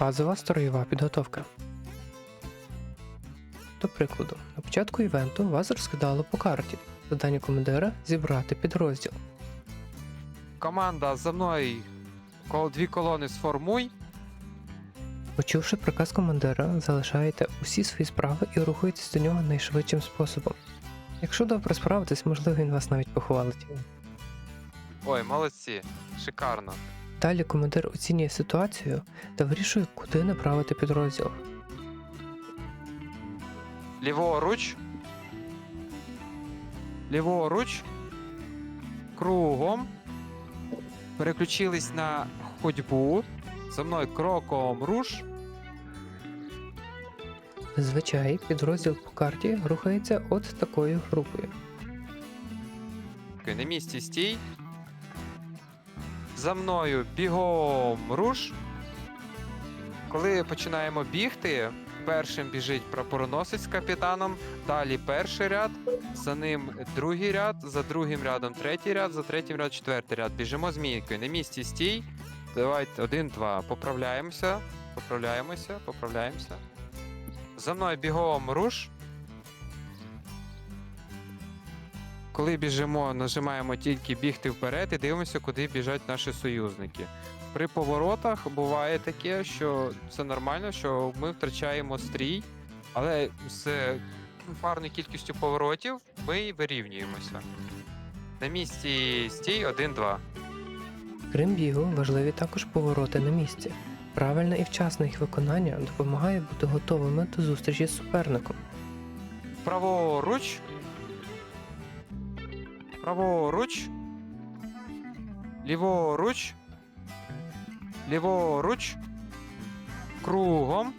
Базова строєва підготовка. До прикладу, на початку івенту вас розкидало по карті. Завдання командира зібрати підрозділ. Команда за мною кол- дві колони сформуй. Почувши приказ командира, залишаєте усі свої справи і рухаєтесь до нього найшвидшим способом. Якщо добре справитесь, можливо, він вас навіть похвалить. Ой, молодці, шикарно. Далі командир оцінює ситуацію та вирішує, куди направити підрозділ. Ліворуч. Ліворуч. Кругом. Переключились на ходьбу. За мною кроком руш. Зазвичай підрозділ по карті рухається от такою групою. На місці стій. За мною бігом руш. Коли починаємо бігти, першим біжить прапороносець з капітаном, далі перший ряд, за ним другий ряд, за другим рядом третій ряд, за третім ряд четвертий ряд. Біжимо змійкою. На місці стій. Давайте один, два. Поправляємося. Поправляємося, поправляємося. За мною бігом руш. Коли біжимо, нажимаємо тільки бігти вперед і дивимося, куди біжать наші союзники. При поворотах буває таке, що це нормально, що ми втрачаємо стрій, але з парною кількістю поворотів ми вирівнюємося. На місці стій 1-2. Крім бігу, важливі також повороти на місці. Правильне і вчасне їх виконання допомагає бути готовими до зустрічі з суперником. Праворуч. Праворуч. Ліворуч. Ліворуч. Кругом.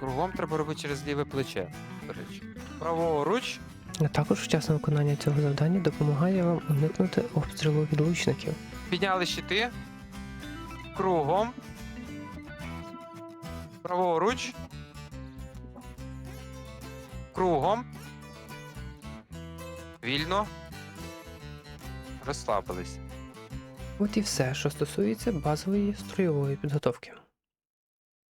Кругом треба робити через ліве плече. До речі. Праворуч. А також вчасне виконання цього завдання допомагає вам уникнути обстрілу від лучників. Підняли щити. Кругом. Праворуч. Кругом. Вільно. Розслабились. От і все, що стосується базової строєвої підготовки.